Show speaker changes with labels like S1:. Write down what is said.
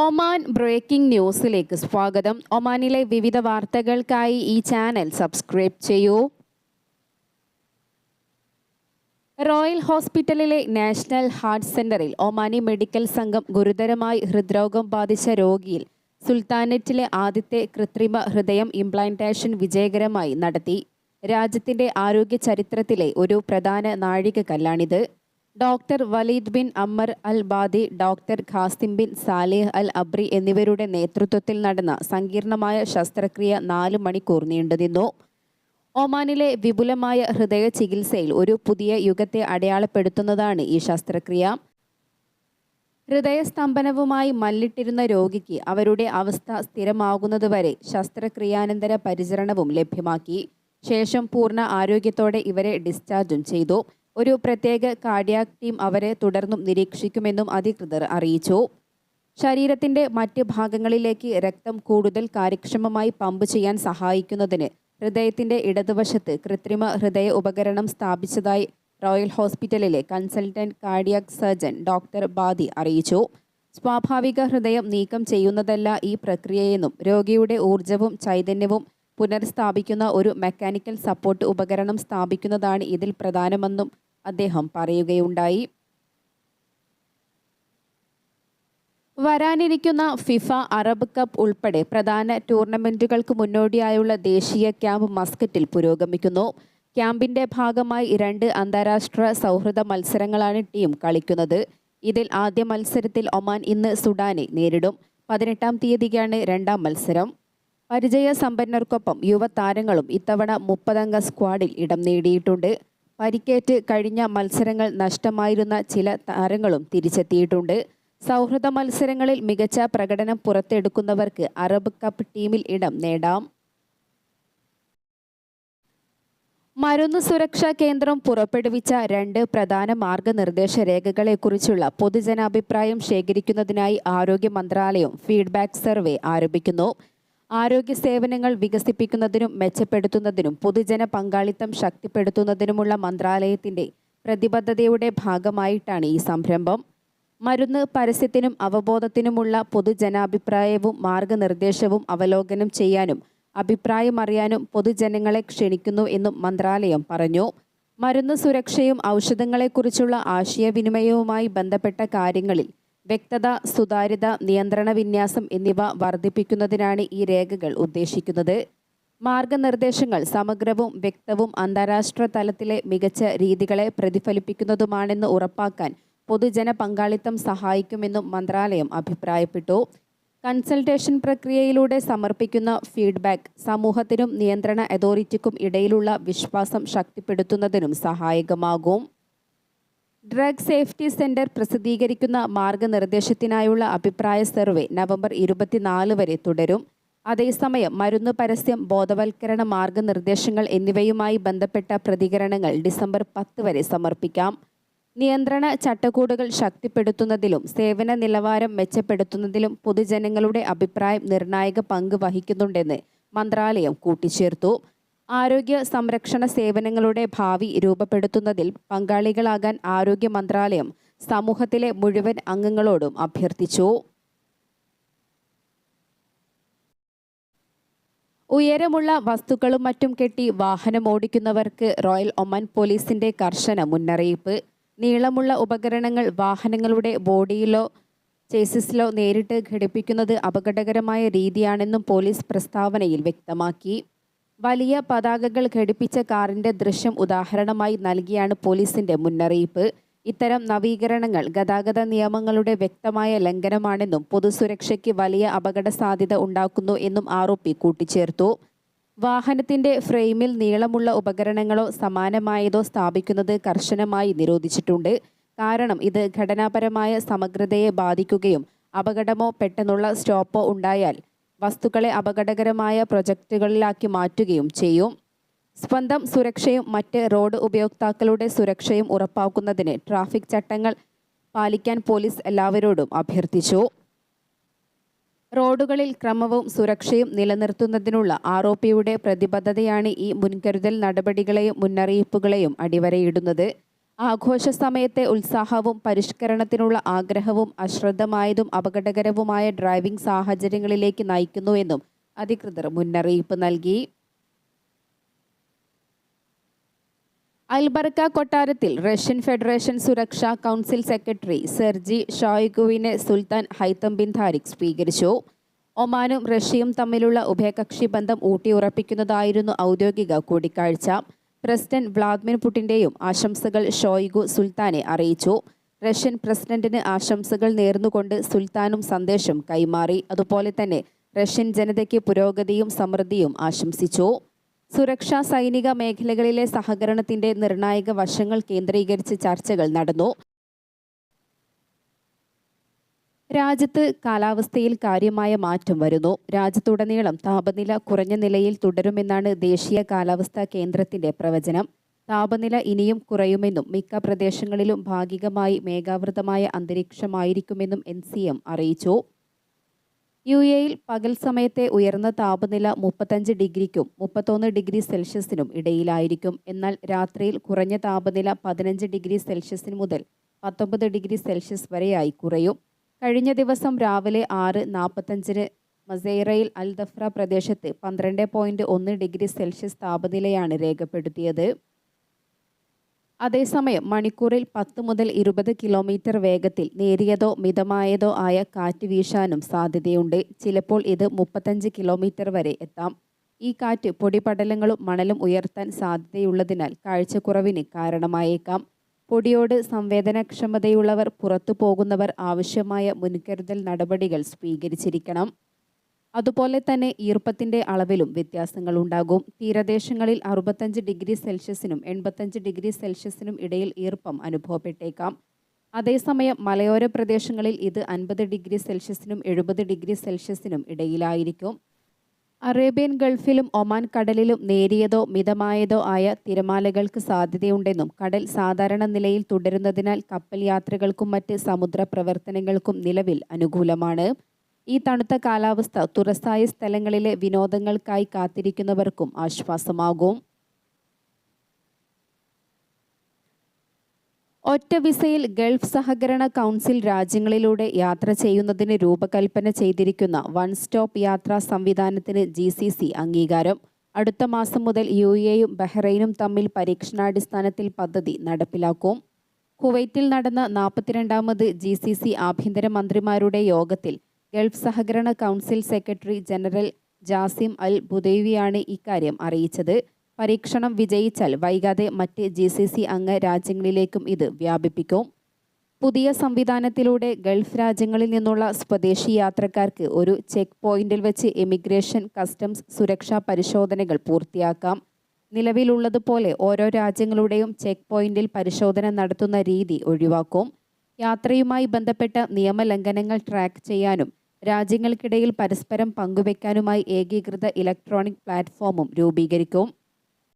S1: Oman breaking ന്യൂസിലേക്ക് സ്വാഗതം. ഒമാനിലെ വിവിധ വാർത്തകൾക്കായി ഈ ചാനൽ സബ്സ്ക്രൈബ് ചെയ്യൂ. റോയൽ ഹോസ്പിറ്റലിലെ നാഷണൽ ഹാർട്ട് സെന്ററിൽ ഒമാനി മെഡിക്കൽ സംഘം ഗുരുതരമായി ഹൃദ്രോഗം ബാധിച്ച രോഗിയിൽ സുൽത്താനറ്റിലെ ആദ്യത്തെ കൃത്രിമ ഹൃദയം ഇംപ്ലാന്റേഷൻ വിജയകരമായി നടത്തി. രാജ്യത്തിന്റെ ആരോഗ്യ ചരിത്രത്തിലെ ഒരു പ്രധാന നാഴികക്കല്ലാണിത്. Doctor Waleed bin Ammar Al Badi doctor Qasim bin Salih Al Abri എന്നിവരുടെ നേതൃത്വത്തിൽ നടന്ന സങ്കീർണമായ ശസ്ത്രക്രിയ നാല് മണിക്കൂർ നീണ്ടുനിന്നു ഒമാനിലെ വിപുലമായ ഹൃദയ ചികിത്സയിൽ ഒരു പുതിയ യുഗത്തെ അടയാളപ്പെടുത്തുന്നതാണ് ഈ ശസ്ത്രക്രിയ. ഹൃദയസ്തംഭനവുമായി മല്ലിട്ടിരുന്ന രോഗിക്ക് അവരുടെ അവസ്ഥ സ്ഥിരമാകുന്നതുവരെ ശസ്ത്രക്രിയാനന്തര പരിചരണവും ലഭ്യമാക്കി. ശേഷം പൂർണ ആരോഗ്യത്തോടെ ഇവരെ ഡിസ്ചാർജും ചെയ്തു. ഒരു പ്രത്യേക കാർഡിയാക് ടീം അവരെ തുടർന്നും നിരീക്ഷിക്കുമെന്നും അധികൃതർ അറിയിച്ചു. ശരീരത്തിന്റെ മറ്റ് ഭാഗങ്ങളിലേക്ക് രക്തം കൂടുതൽ കാര്യക്ഷമമായി പമ്പ് ചെയ്യാൻ സഹായിക്കുന്നതിന് ഹൃദയത്തിന്റെ ഇടതുവശത്ത് കൃത്രിമ ഹൃദയ ഉപകരണം സ്ഥാപിച്ചതായി റോയൽ ഹോസ്പിറ്റലിലെ consultant cardiac surgeon doctor Badi അറിയിച്ചു. സ്വാഭാവിക ഹൃദയം നീക്കം ചെയ്യുന്നതല്ല ഈ പ്രക്രിയയെന്നും രോഗിയുടെ ഊർജവും ചൈതന്യവും പുനർസ്ഥാപിക്കുന്ന ഒരു മെക്കാനിക്കൽ സപ്പോർട്ട് ഉപകരണം സ്ഥാപിക്കുന്നതാണ് ഇതിൽ പ്രധാനമെന്നും അദ്ദേഹം പറയുകയുണ്ടായി. വരാനിരിക്കുന്ന ഫിഫ അറബ് കപ്പ് ഉൾപ്പെടെ പ്രധാന ടൂർണമെന്റുകൾക്ക് മുന്നോടിയായുള്ള ദേശീയ ക്യാമ്പ് മസ്കറ്റിൽ പുരോഗമിക്കുന്നു. ക്യാമ്പിന്റെ ഭാഗമായി രണ്ട് അന്താരാഷ്ട്ര സൗഹൃദ മത്സരങ്ങളാണ് ടീം കളിക്കുന്നത്. ഇതിൽ ആദ്യ മത്സരത്തിൽ ഒമാൻ ഇന്ന് സുഡാനെ നേരിടും. പതിനെട്ടാം തീയതിക്കാണ് രണ്ടാം മത്സരം. പരിചയ സമ്പന്നർക്കൊപ്പം യുവതാരങ്ങളും ഇത്തവണ മുപ്പതംഗ സ്ക്വാഡിൽ ഇടം നേടിയിട്ടുണ്ട്. പരിക്കേറ്റ് കഴിഞ്ഞ മത്സരങ്ങൾ നഷ്ടമായിരുന്ന ചില താരങ്ങളും തിരിച്ചെത്തിയിട്ടുണ്ട്. സൗഹൃദ മത്സരങ്ങളിൽ മികച്ച പ്രകടനം പുറത്തെടുക്കുന്നവർക്ക് അറബ് കപ്പ് ടീമിൽ ഇടം നേടാം. മരുന്ന് സുരക്ഷാ കേന്ദ്രം പുറപ്പെടുവിച്ച രണ്ട് പ്രധാന മാർഗനിർദ്ദേശ രേഖകളെക്കുറിച്ചുള്ള പൊതുജനാഭിപ്രായം ശേഖരിക്കുന്നതിനായി ആരോഗ്യ മന്ത്രാലയം ഫീഡ്ബാക്ക് സർവേ ആരംഭിക്കുന്നു. ആരോഗ്യ സേവനങ്ങൾ വികസിപ്പിക്കുന്നതിനും മെച്ചപ്പെടുത്തുന്നതിനും പൊതുജന പങ്കാളിത്തം ശക്തിപ്പെടുത്തുന്നതിനുമുള്ള മന്ത്രാലയത്തിന്റെ പ്രതിബദ്ധതയുടെ ഭാഗമായിട്ടാണ് ഈ സംരംഭം. മരുന്ന് പരസ്യത്തിനും അവബോധത്തിനുമുള്ള പൊതുജനാഭിപ്രായവും മാർഗനിർദ്ദേശവും അവലോകനം ചെയ്യാനും അഭിപ്രായമറിയാനും പൊതുജനങ്ങളെ ക്ഷണിക്കുന്നു എന്നും മന്ത്രാലയം പറഞ്ഞു. മരുന്ന് സുരക്ഷയും ഔഷധങ്ങളെക്കുറിച്ചുള്ള ആശയവിനിമയവുമായി ബന്ധപ്പെട്ട കാര്യങ്ങളിൽ വ്യക്തത സുതാര്യത നിയന്ത്രണ വിന്യാസം എന്നിവ വർദ്ധിപ്പിക്കുന്നതിനാണ് ഈ രേഖകൾ ഉദ്ദേശിക്കുന്നത്. മാർഗനിർദ്ദേശങ്ങൾ സമഗ്രവും വ്യക്തവും അന്താരാഷ്ട്ര തലത്തിലെ മികച്ച രീതികളെ പ്രതിഫലിപ്പിക്കുന്നതുമാണെന്ന് ഉറപ്പാക്കാൻ പൊതുജന പങ്കാളിത്തം സഹായിക്കുമെന്നും മന്ത്രാലയം അഭിപ്രായപ്പെട്ടു. കൺസൾട്ടേഷൻ പ്രക്രിയയിലൂടെ സമർപ്പിക്കുന്ന ഫീഡ്ബാക്ക് സമൂഹത്തിനും നിയന്ത്രണ അതോറിറ്റിക്കും ഇടയിലുള്ള വിശ്വാസം ശക്തിപ്പെടുത്തുന്നതിനും സഹായകമാകും. ഡ്രഗ് സേഫ്റ്റി സെന്റർ പ്രസിദ്ധീകരിക്കുന്ന മാർഗനിർദ്ദേശത്തിനായുള്ള അഭിപ്രായ സർവേ നവംബർ ഇരുപത്തിനാല് വരെ തുടരും. അതേസമയം മരുന്ന് പരസ്യം ബോധവൽക്കരണ മാർഗനിർദ്ദേശങ്ങൾ എന്നിവയുമായി ബന്ധപ്പെട്ട പ്രതികരണങ്ങൾ ഡിസംബർ പത്ത് വരെ സമർപ്പിക്കാം. നിയന്ത്രണ ചട്ടക്കൂടുകൾ ശക്തിപ്പെടുത്തുന്നതിലും സേവന നിലവാരം മെച്ചപ്പെടുത്തുന്നതിലും പൊതുജനങ്ങളുടെ അഭിപ്രായം നിർണായക പങ്ക് വഹിക്കുന്നുണ്ടെന്ന് മന്ത്രാലയം കൂട്ടിച്ചേർത്തു. ആരോഗ്യ സംരക്ഷണ സേവനങ്ങളുടെ ഭാവി രൂപപ്പെടുത്തുന്നതിൽ പങ്കാളികളാകാൻ ആരോഗ്യ മന്ത്രാലയം സമൂഹത്തിലെ മുഴുവൻ അംഗങ്ങളോടും അഭ്യർത്ഥിച്ചു. ഉയരമുള്ള വസ്തുക്കളും മറ്റും കെട്ടി വാഹനം ഓടിക്കുന്നവർക്ക് റോയൽ ഒമാൻ പോലീസിന്റെ കർശന മുന്നറിയിപ്പ്. നീളമുള്ള ഉപകരണങ്ങൾ വാഹനങ്ങളുടെ ബോഡിയിലോ ചേസിസിലോ നേരിട്ട് ഘടിപ്പിക്കുന്നത് അപകടകരമായ രീതിയാണെന്നും പോലീസ് പ്രസ്താവനയിൽ വ്യക്തമാക്കി. വലിയ പതാകകൾ ഘടിപ്പിച്ച കാറിന്റെ ദൃശ്യം ഉദാഹരണമായി നൽകിയാണ് പോലീസിന്റെ മുന്നറിയിപ്പ്. ഇത്തരം നവീകരണങ്ങൾ ഗതാഗത നിയമങ്ങളുടെ വ്യക്തമായ ലംഘനമാണെന്നും പൊതുസുരക്ഷയ്ക്ക് വലിയ അപകട സാധ്യത ഉണ്ടാക്കുന്നു എന്നും ആരോപി കൂട്ടിച്ചേർത്തു. വാഹനത്തിന്റെ ഫ്രെയിമിൽ നീളമുള്ള ഉപകരണങ്ങളോ സമാനമായതോ സ്ഥാപിക്കുന്നത് കർശനമായി നിരോധിച്ചിട്ടുണ്ട്. കാരണം ഇത് ഘടനാപരമായ സമഗ്രതയെ ബാധിക്കുകയും അപകടമോ പെട്ടെന്നുള്ള സ്റ്റോപ്പോ ഉണ്ടായാൽ വസ്തുക്കളെ അപകടകരമായ പ്രൊജക്റ്റുകളിലാക്കി മാറ്റുകയും ചെയ്യും. സ്വന്തം സുരക്ഷയും മറ്റ് റോഡ് ഉപയോക്താക്കളുടെ സുരക്ഷയും ഉറപ്പാക്കുന്നതിന് ട്രാഫിക് ചട്ടങ്ങൾ പാലിക്കാൻ പോലീസ് എല്ലാവരോടും അഭ്യർത്ഥിച്ചു. റോഡുകളിൽ ക്രമവും സുരക്ഷയും നിലനിർത്തുന്നതിനുള്ള ആർ പ്രതിബദ്ധതയാണ് ഈ മുൻകരുതൽ നടപടികളെയും മുന്നറിയിപ്പുകളെയും അടിവരയിടുന്നത്. ആഘോഷ സമയത്തെ ഉത്സാഹവും പരിഷ്കരണത്തിനുള്ള ആഗ്രഹവും അശ്രദ്ധമായതും അപകടകരവുമായ ഡ്രൈവിംഗ് സാഹചര്യങ്ങളിലേക്ക് നയിക്കുന്നുവെന്നും അധികൃതർ മുന്നറിയിപ്പ് നൽകി. അൽബർക്ക കൊട്ടാരത്തിൽ റഷ്യൻ ഫെഡറേഷൻ സുരക്ഷാ കൗൺസിൽ സെക്രട്ടറി സെർജി ഷോയ്ഗുവിനെ സുൽത്താൻ ഹൈത്തം ബിൻ താരിഖ് സ്വീകരിച്ചു. ഒമാനും റഷ്യയും തമ്മിലുള്ള ഉഭയകക്ഷി ബന്ധം ഊട്ടിയുറപ്പിക്കുന്നതായിരുന്നു ഔദ്യോഗിക കൂടിക്കാഴ്ച. പ്രസിഡന്റ് വ്ളാദിമിർ പുടിന്റെയും ആശംസകൾ ഷോയ്ഗു സുൽത്താനെ അറിയിച്ചു. റഷ്യൻ പ്രസിഡന്റിന് ആശംസകൾ നേർന്നുകൊണ്ട് സുൽത്താനും സന്ദേശം കൈമാറി. അതുപോലെ തന്നെ റഷ്യൻ ജനതയ്ക്ക് പുരോഗതിയും സമൃദ്ധിയും ആശംസിച്ചു. സുരക്ഷാ സൈനിക മേഖലകളിലെ സഹകരണത്തിന്റെ നിർണായക വശങ്ങൾ കേന്ദ്രീകരിച്ച് ചർച്ചകൾ നടന്നു. രാജ്യത്ത് കാലാവസ്ഥയിൽ കാര്യമായ മാറ്റം വരുന്നു. രാജ്യത്തുടനീളം താപനില കുറഞ്ഞ നിലയിൽ തുടരുമെന്നാണ് ദേശീയ കാലാവസ്ഥാ കേന്ദ്രത്തിന്റെ പ്രവചനം. താപനില ഇനിയും കുറയുമെന്നും മിക്ക പ്രദേശങ്ങളിലും ഭാഗികമായി മേഘാവൃതമായ അന്തരീക്ഷമായിരിക്കുമെന്നും എൻ സി എം അറിയിച്ചു. യു എയിൽ പകൽ സമയത്തെ ഉയർന്ന താപനില മുപ്പത്തഞ്ച് ഡിഗ്രിക്കും മുപ്പത്തൊന്ന് ഡിഗ്രി സെൽഷ്യസിനും ഇടയിലായിരിക്കും. എന്നാൽ രാത്രിയിൽ കുറഞ്ഞ താപനില പതിനഞ്ച് ഡിഗ്രി സെൽഷ്യസിന് മുതൽ പത്തൊമ്പത് ഡിഗ്രി സെൽഷ്യസ് വരെയായി കുറയും. കഴിഞ്ഞ ദിവസം രാവിലെ ആറ് നാൽപ്പത്തഞ്ചിന് മസേറയിൽ അൽദഫ്ര പ്രദേശത്ത് പന്ത്രണ്ട് പോയിന്റ് ഒന്ന് ഡിഗ്രി സെൽഷ്യസ് താപനിലയാണ് രേഖപ്പെടുത്തിയത്. അതേസമയം മണിക്കൂറിൽ പത്ത് മുതൽ ഇരുപത് കിലോമീറ്റർ വേഗത്തിൽ നേരിയതോ മിതമായതോ ആയ കാറ്റ് വീശാനും സാധ്യതയുണ്ട്. ചിലപ്പോൾ ഇത് മുപ്പത്തഞ്ച് കിലോമീറ്റർ വരെ എത്താം. ഈ കാറ്റ് പൊടിപടലങ്ങളും മണലും ഉയർത്താൻ സാധ്യതയുള്ളതിനാൽ കാഴ്ചക്കുറവിന് കാരണമായേക്കാം. പൊടിയോട് സംവേദനക്ഷമതയുള്ളവർ പുറത്തു പോകുന്നവർ ആവശ്യമായ മുൻകരുതൽ നടപടികൾ സ്വീകരിച്ചിരിക്കണം. അതുപോലെ തന്നെ ഈർപ്പത്തിന്റെ അളവിലും വ്യത്യാസങ്ങൾ ഉണ്ടാകും. തീരദേശങ്ങളിൽ അറുപത്തഞ്ച് ഡിഗ്രി സെൽഷ്യസിനും എൺപത്തഞ്ച് ഡിഗ്രി സെൽഷ്യസിനും ഇടയിൽ ഈർപ്പം അനുഭവപ്പെട്ടേക്കാം. അതേസമയം മലയോര പ്രദേശങ്ങളിൽ ഇത് അൻപത് ഡിഗ്രി സെൽഷ്യസിനും എഴുപത് ഡിഗ്രി സെൽഷ്യസിനും ഇടയിലായിരിക്കും. അറേബ്യൻ ഗൾഫിലും ഒമാൻ കടലിലും നേരിയതോ മിതമായതോ ആയ തിരമാലകൾക്ക് സാധ്യതയുണ്ടെന്നും കടൽ സാധാരണ നിലയിൽ തുടരുന്നതിനാൽ കപ്പൽ യാത്രകൾക്കും മറ്റ് സമുദ്ര പ്രവർത്തനങ്ങൾക്കും നിലവിൽ അനുകൂലമാണ്. ഈ തണുത്ത കാലാവസ്ഥ തുറസായ സ്ഥലങ്ങളിലെ വിനോദങ്ങൾക്കായി കാത്തിരിക്കുന്നവർക്കും ആശ്വാസമാകും. ഒറ്റ വിസയിൽ ഗൾഫ് സഹകരണ കൗൺസിൽ രാജ്യങ്ങളിലൂടെ യാത്ര ചെയ്യുന്നതിന് രൂപകൽപ്പന ചെയ്തിരിക്കുന്ന വൺ സ്റ്റോപ്പ് യാത്രാ സംവിധാനത്തിന് ജി സി സി അംഗീകാരം. അടുത്ത മാസം മുതൽ യു എയും ബഹ്റൈനും തമ്മിൽ പരീക്ഷണാടിസ്ഥാനത്തിൽ പദ്ധതി നടപ്പിലാക്കും. കുവൈറ്റിൽ നടന്ന നാൽപ്പത്തിരണ്ടാമത് ജി സി സി ആഭ്യന്തര മന്ത്രിമാരുടെ യോഗത്തിൽ ഗൾഫ് സഹകരണ council secretary general Jasim Al ബുദൈവിയാണ് ഇക്കാര്യം അറിയിച്ചത്. പരീക്ഷണം വിജയിച്ചാൽ വൈകാതെ മറ്റ് ജി സി സി അംഗ രാജ്യങ്ങളിലേക്കും ഇത് വ്യാപിപ്പിക്കും. പുതിയ സംവിധാനത്തിലൂടെ ഗൾഫ് രാജ്യങ്ങളിൽ നിന്നുള്ള സ്വദേശി യാത്രക്കാർക്ക് ഒരു ചെക്ക് പോയിന്റിൽ വെച്ച് എമിഗ്രേഷൻ കസ്റ്റംസ് സുരക്ഷാ പരിശോധനകൾ പൂർത്തിയാക്കാം. നിലവിലുള്ളതുപോലെ ഓരോ രാജ്യങ്ങളുടെയും ചെക്ക് പോയിന്റിൽ പരിശോധന നടത്തുന്ന രീതി ഒഴിവാക്കും. യാത്രയുമായി ബന്ധപ്പെട്ട നിയമലംഘനങ്ങൾ ട്രാക്ക് ചെയ്യാനും രാജ്യങ്ങൾക്കിടയിൽ പരസ്പരം പങ്കുവെക്കാനുമായി ഏകീകൃത ഇലക്ട്രോണിക് പ്ലാറ്റ്ഫോമും രൂപീകരിക്കും.